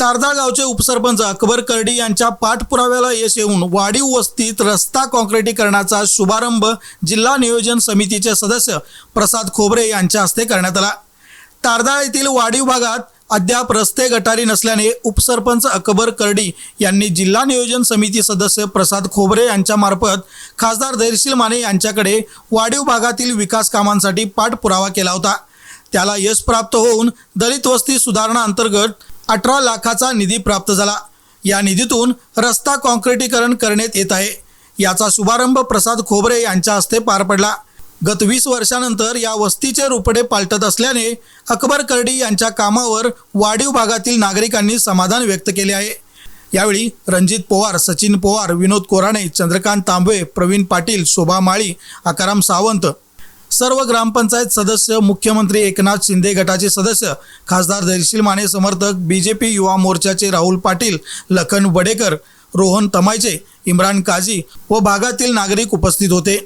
तारदाळ गावचे उपसरपंच अकबर करडी यांच्या पाठपुराव्याला यश येऊन वाढीव वस्तीत रस्ता काँक्रिटीकरणाचा शुभारंभ जिल्हा नियोजन समितीचे सदस्य प्रसाद खोबरे यांच्या हस्ते करण्यात आला. तारदाळ येथील वाढीव भागात अद्याप रस्ते गटारी नसल्याने उपसरपंच अकबर करडी यांनी जिल्हा नियोजन समिती सदस्य प्रसाद खोबरे यांच्यामार्फत खासदार धैर्यशील माने यांच्याकडे वाढीव भागातील विकास कामांसाठी पाठपुरावा केला होता. त्याला यश प्राप्त होऊन दलित वस्ती सुधारणा अंतर्गत अठरा लाखाचा निधी प्राप्त झाला. या निधीतून रस्ता कॉन्क्रिटीकरण करण्यात येत आहे. याचा शुभारंभ प्रसाद खोबरे यांच्या हस्ते पार पडला. गत वीस वर्षानंतर या वस्तीचे रुपडे पालटत असल्याने अकबर करडी यांच्या कामावर वाढीव भागातील नागरिकांनी समाधान व्यक्त केले आहे. यावेळी रणजित पवार सचिन पवार विनोद कोराणे चंद्रकांत तांबे प्रवीण पाटील शोभा माळी आकाराम सावंत सर्व ग्रामपंचायत सदस्य मुख्यमंत्री एकनाथ शिंदे गटाचे सदस्य खासदार धैर्यशील माने समर्थक बीजेपी युवा मोर्चाचे राहुल पाटील लखन वडेकर रोहन तमायचे इम्रान काझी व भागातील नागरिक उपस्थित होते.